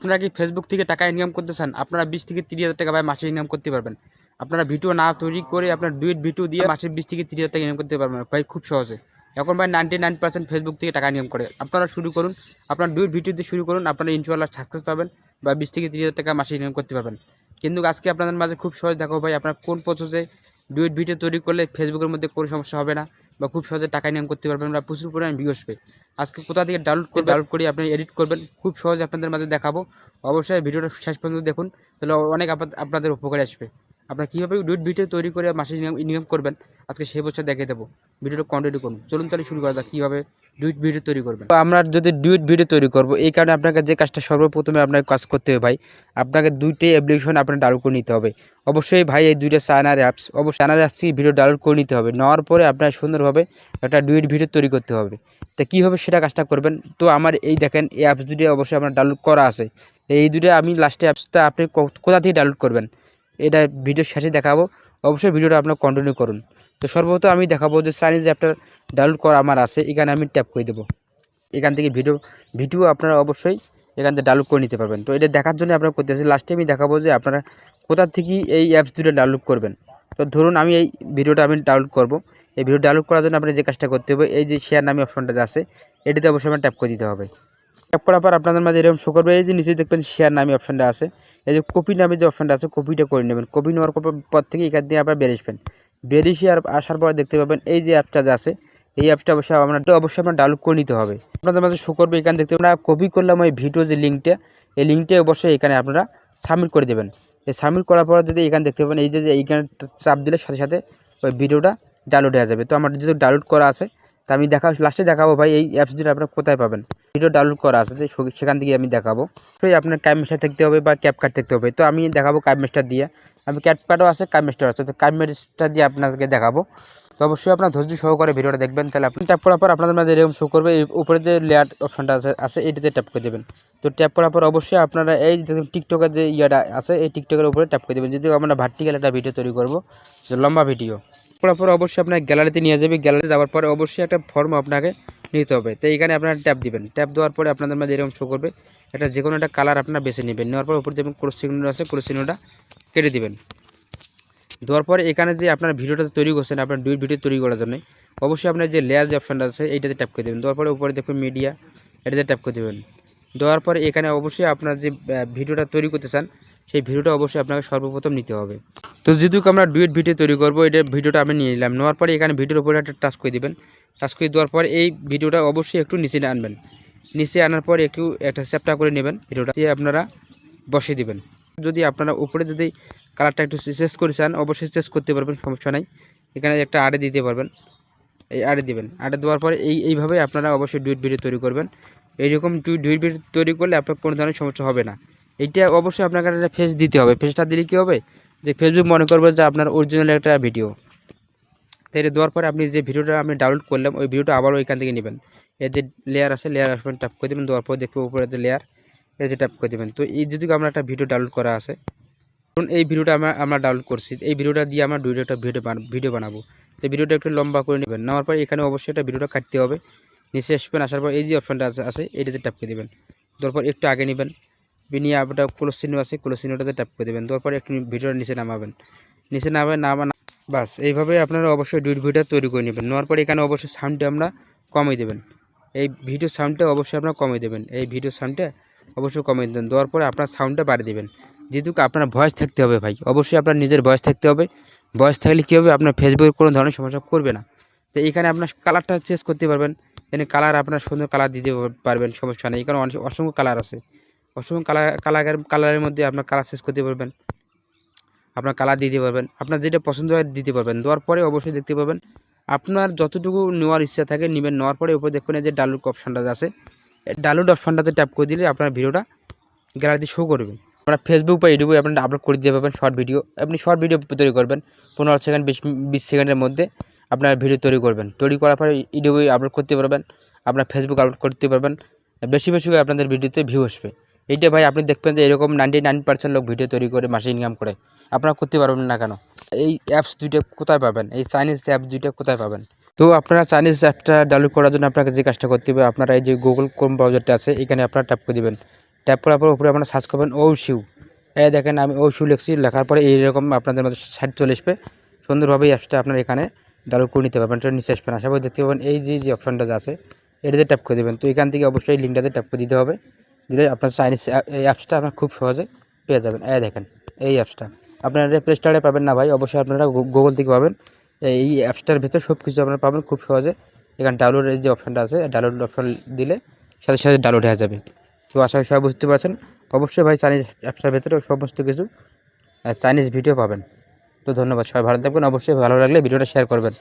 আপনারা কি ফেসবুক থেকে টাকা ইনকাম করতে চান, আপনারা বিশ থেকে তিরিশ হাজার টাকা ভাই মাসে ইনকাম করতে পারবেন। আপনারা ভিডিও না তৈরি করে আপনার ডুয়েট ভিডিও দিয়ে মাসে বিশ থেকে তিরিশ হাজার টাকা ইনকাম করতে পারবেন ভাই, খুব সহজে। এখন ভাই নাইনটি নাইন পার্সেন্ট ফেসবুক থেকে টাকা ইনকাম করে। আপনারা শুরু করুন, আপনার ডুয়েট ভিডিও দিয়ে শুরু করুন, আপনারা ইনশাল্লাহ সাকসেস পাবেন বা বিশ থেকে তিরিশ হাজার টাকা মাসে ইনকাম করতে পারবেন। কিন্তু আজকে আপনাদের মাঝে খুব সহজ দেখো ভাই, আপনার কোন প্রসেসে ডুয়েট ভিডিও তৈরি করলে ফেসবুকের মধ্যে কোনো সমস্যা হবে না বা খুব সহজে টাকা ইনকাম করতে পারবেন বা প্রচুর পরিমাণে ভিউস আজকে কোথা থেকে ডাউনলোড করে ডাউনলোড করে আপনি এডিট করবেন খুব সহজ আপনাদের মাঝে দেখাবো। অবশ্যই ভিডিওটা শেষ পর্যন্ত দেখুন তাহলে অনেক আপনাদের উপকারে আসবে। আপনারা কীভাবে ডুয়েট ভিডিও তৈরি করে মাসে ইনকাম করবেন, আজকে সেই বছর দেখে দেবো। ভিডিওটা কন্টিনিউ করুন। চলুন তাহলে শুরু করা যাক, কীভাবে ডুইট ভিডিও তৈরি করবেন। আমরা যদি ডুইট ভিডিও তৈরি করব, এই কারণে আপনাকে যে কাজটা সর্বপ্রথমে আপনাকে কাজ করতে হবে ভাই, আপনাকে দুইটি অ্যাপ্লিকেশন আপনার ডাউনলোড করে নিতে হবে। অবশ্যই ভাই, এই দুইটা সাইনার অ্যাপস অবশ্যই সাইনার অ্যাপস ভিডিও ডাউনলোড করে নিতে হবে। নেওয়ার পরে আপনার সুন্দরভাবে একটা ডুইট ভিডিও তৈরি করতে হবে। তা কীভাবে সেটা কাজটা করবেন? তো আমার এই দেখেন, এই অ্যাপস দুটো অবশ্যই আপনার ডাউনলোড করা আছে। এই দুটো আমি লাস্টে অ্যাপসটা আপনি কোথা থেকে ডাউনলোড করবেন? এটা ভিডিও শেষে দেখাবো। অবশ্যই ভিডিওটা আপনার কন্টিনিউ করুন। তো সর্বপ্রথম আমি দেখাবো যে চাইনিজ অ্যাপটা ডাউনলোড করা আমার আছে, এখানে আমি ট্যাপ করে দেবো। এখান থেকে ভিডিও ভিডিও আপনারা অবশ্যই এখান থেকে ডাউনলোড করে নিতে পারবেন। তো এটা দেখার জন্য আপনারা করতেছি লাস্টে আমি দেখাবো যে আপনারা কোথা থেকে এই অ্যাপস দুটো ডাউনলোড করবেন। তো ধরুন আমি এই ভিডিওটা আমি ডাউনলোড করব। এই ভিডিও ডাউনলোড করার জন্য আপনি যে কাজটা করতে হবে, এই যে শেয়ার নামে অপশনটা আছে, এটাতে অবশ্যই আমার ট্যাপ করে দিতে হবে। ট্যাপ করার পর আপনাদের মাঝে এরকম শো করবে, এই যে নিচে দেখবেন শেয়ার নামে অপশনটা আছে। এই যে কপি নামে যে অপশনটা আছে, কপিটা করে নেবেন। কপি নেওয়ার পর- থেকে এখান দিয়ে আপনার বেরিয়ে আসবেন। বেরিয়ে আর আসার পর দেখতে পাবেন এই যে অ্যাপটা যে আছে, এই অ্যাপটা অবশ্যই আপনার অবশ্যই আপনার ডাউনলোড করে নিতে হবে। আপনাদের মাঝে শো করবে এখানে দেখতে আমরা কপি করলাম ওই ভিডিও যে লিঙ্কটা এই লিঙ্কটা অবশ্যই এখানে আপনারা সাবমিট করে দেবেন। এই সাবমিট করার পর যদি এখানে দেখতে পাবেন, এই যে যে এইখানে চাপ দিলে সাথে সাথে ওই ভিডিওটা ডাউনলোড হয়ে যাবে। তো আমার যেহেতু ডাউনলোড করা আছে তা আমি দেখা লাস্টে দেখাবো ভাই, এই অ্যাপস দুটো আপনারা কোথায় পাবেন? ভিডিও ডাউনলোড করা আছে সেখান থেকে আমি দেখাবো। তো আপনার ক্যাব মেস্টার থাকতে হবে বা ক্যাপ কাট থাকতে হবে। তো আমি দেখাবো ক্যাব মেস্টার দিয়ে। আমি ক্যাপ কাটও আছে ক্যাব মেস্টার আছে। তো ক্যাব মেস্টার দিয়ে আপনাদেরকে দেখাবো। তো অবশ্যই আপনার ধৈর্য সহকারে ভিডিওটা দেখবেন। তাহলে আপনি ট্যাপ করার পর আপনাদের মাঝে এরকম শো করবে। এই উপরে যে লেয়ার অপশনটা আছে আছে, এটাতে ট্যাপ করে দেবেন। তো ট্যাপ করার পর অবশ্যই আপনারা এই দেখুন টিকটকের যে ইয়াটা আছে, এই টিকটকের উপরে ট্যাপ করে দেবেন। যদি আমরা ভার্টিক্যাল একটা ভিডিও তৈরি করব লম্বা ভিডিও করার পর অবশ্যই আপনার গ্যালারিতে নিয়ে যাবে। গ্যালারি যাওয়ার পরে অবশ্যই একটা ফর্ম আপনাকে নিতে হবে। তো এইখানে আপনারা ট্যাপ দিবেন। ট্যাপ দেওয়ার পরে আপনাদের মাঝে এরকম শো করবে। এটা যে কোনো একটা কালার আপনারা বেছে নেবেন। নেওয়ার পর উপরে দেখবেন ক্রোস চিহ্ন আছে ক্রোস কেটে দেবেন। দেওয়ার পরে এখানে যে আপনার ভিডিওটা তৈরি করছেন, আপনার দুই ভিডিও তৈরি করার জন্য, অবশ্যই আপনার যে লেয়ার যে অপশানটা আছে, এইটাতে ট্যাপ করে দেবেন। দেওয়ার পরে উপরে দেখবেন মিডিয়া এটাতে ট্যাপ করে দেবেন। দেওয়ার পরে এখানে অবশ্যই আপনার যে ভিডিওটা তৈরি করতে চান, সেই ভিডিওটা অবশ্যই আপনাকে সর্বপ্রথম নিতে হবে। তো যেহেতু আমরা ডুয়েট ভিডিও তৈরি করব, এটা ভিডিওটা আমি নিয়ে নিলাম। নেওয়ার পরে এখানে ভিডিওর উপরে একটা টাচ করে দেবেন। টাচ করে দেওয়ার পর এই ভিডিওটা অবশ্যই একটু নিচে আনবেন। নিচে আনার পর একটু একটা চ্যাপটা করে নেবেন, ভিডিওটা দিয়ে আপনারা বসিয়ে দিবেন। যদি আপনারা উপরে যদি কালারটা একটু চেঞ্জ করে চান, অবশ্যই চেঞ্জ করতে পারবেন, সমস্যা নাই। এখানে একটা আড়ে দিতে পারবেন। এই আড়ে দিবেন। আড়ে দেওয়ার পরে এই, এইভাবে আপনারা অবশ্যই ডুয়েট ভিডিও তৈরি করবেন। এইরকম ডুয়েট ভিডিও তৈরি করলে আপনার কোনো ধরনের সমস্যা হবে না। এইটা অবশ্যই আপনাকে একটা ফেস দিতে হবে। ফেসটা দিলে কী হবে? যে ফেসবুক মনে করবে যে আপনার অরিজিনাল একটা ভিডিও তাই দেওয়ার পরে আপনি যে ভিডিওটা আমি ডাউনলোড করলাম ওই ভিডিওটা আবারও এখান থেকে নেবেন। এর যে লেয়ার আছে লেয়ার আসবেন ট্যাপ করে দেবেন, দেওয়ার পর দেখবে উপরে যে লেয়ার এই যে ট্যাপ করে দেবেন। তো এই যদি আমরা একটা ভিডিও ডাউনলোড করা আছে, ধরুন এই ভিডিওটা আমরা আমরা ডাউনলোড করছি, এই ভিডিওটা দিয়ে আমরা দুইটা একটা ভিডিও ভিডিও বানাবো। তো ভিডিওটা একটু লম্বা করে নেবেন। নেওয়ার পর এখানে অবশ্যই একটা ভিডিওটা কাটতে হবে। নিচে আসবেন, আসার পর এই যে অপশনটা আছে আছে, এটাতে ট্যাপ করে দেবেন। দেওয়ার পর একটু আগে নেবেন। নিয়ে আপনার ক্লোজ চিহ্ন আছে ক্লোজ চিহ্নটাতে ট্যাপ করে দেবেন। দেওয়ার পর একটু ভিডিওর নিচে নামাবেন। নিচে নামাবেন নামা বাস, এইভাবে আপনারা অবশ্যই দুই ভিডিও তৈরি করে নেবেন। নেওয়ার পরে এখানে অবশ্যই সাউন্ডটা আমরা কমিয়ে দেবেন। এই ভিডিও সাউন্ডটা অবশ্যই আপনারা কমিয়ে দেবেন। এই ভিডিও সাউন্ডটা অবশ্যই কমিয়ে দেবেন। দেওয়ার পরে আপনার সাউন্ডটা বাড়িয়ে দেবেন। যেহেতু আপনার ভয়েস থাকতে হবে ভাই, অবশ্যই আপনার নিজের ভয়েস থাকতে হবে। ভয়েস থাকলে কী হবে? আপনার ফেসবুকে কোনো ধরনের সমস্যা করবে না। তো এখানে আপনার কালারটা চেঞ্জ করতে পারবেন। এখানে কালার আপনার সুন্দর কালার দিতে পারবেন, সমস্যা নেই। এখানে অনেক অসংখ্য কালার আছে। অসংখ্য কালার কালার কালারের মধ্যে আপনার কালার চেঞ্জ করতে পারবেন। আপনার কালার দিতে পারবেন। আপনার যেটা পছন্দ হয় দিতে পারবেন। দেওয়ার পরে অবশ্যই দেখতে পাবেন আপনার যতটুকু নেওয়ার ইচ্ছা থাকে নেবেন। নেওয়ার পরে উপরে দেখবেন এই যে ডাউনলোড অপশানটা আছে ডাউনলোড অপশানটাতে ট্যাপ করে দিলে আপনার ভিডিওটা গ্যালারিতে শো করবে। আপনার ফেসবুক বা ইউটিউবে আপনারা আপলোড করে দিতে পারবেন শর্ট ভিডিও আপনি শর্ট ভিডিও তৈরি করবেন। পনেরো সেকেন্ড বিশ বিশ সেকেন্ডের মধ্যে আপনার ভিডিও তৈরি করবেন। তৈরি করার পরে ইউটিউবে আপলোড করতে পারবেন। আপনার ফেসবুক আপলোড করতে পারবেন। বেশি বেশি আপনাদের ভিডিওতে ভিউ আসবে। এইটা ভাই আপনি দেখবেন যে এরকম নাইনটি নাইন পার্সেন্ট লোক ভিডিও তৈরি করে মাসে ইনকাম করে। আপনারা করতে পারবেন না কেন? এই অ্যাপস দুইটা কোথায় পাবেন? এই চাইনিজ অ্যাপ দুইটা কোথায় পাবেন? তো আপনারা চাইনিজ অ্যাপটা ডাউনলোড করার জন্য আপনাকে যে কাজটা করতে হবে, আপনারা এই যে গুগল ক্রোম ব্রাউজারটা আছে, এখানে আপনারা ট্যাপ করে দেবেন। ট্যাপ করার পর উপরে আপনারা সার্চ করবেন ও শিউ এই দেখেন আমি ও শিউ লিখছি, লেখার পরে এইরকম আপনাদের মধ্যে সাইড চলে আসবে। সুন্দরভাবে অ্যাপসটা আপনার এখানে ডাউনলোড করে নিতে পারবেন, এটা নিচে আসবেন আশা করি দেখতে পাবেন এই যে যে অপশনটা আছে, এটাতে ট্যাপ করে দেবেন। তো এখান থেকে অবশ্যই লিঙ্কটাতে ট্যাপ করে দিতে হবে। দিলে আপনার চাইনিজ এই অ্যাপসটা আপনার খুব সহজে পেয়ে যাবেন। এই দেখেন, এই অ্যাপসটা আপনারা প্লে স্টোরে পাবেন না ভাই, অবশ্যই আপনারা গুগল থেকে পাবেন। এই অ্যাপসটার ভেতর সব কিছু আপনারা পাবেন খুব সহজে। এখানে ডাউনলোডের যে অপশানটা আছে ডাউনলোড অপশান দিলে সাথে সাথে ডাউনলোড হয়ে যাবে। তো আশা করি সবাই বুঝতে পারছেন। অবশ্যই ভাই চাইনিজ অ্যাপসটার ভেতরে সমস্ত কিছু চাইনিজ ভিডিও পাবেন। তো ধন্যবাদ, সবাই ভালো থাকবেন। অবশ্যই ভালো লাগলে ভিডিওটা শেয়ার করবেন।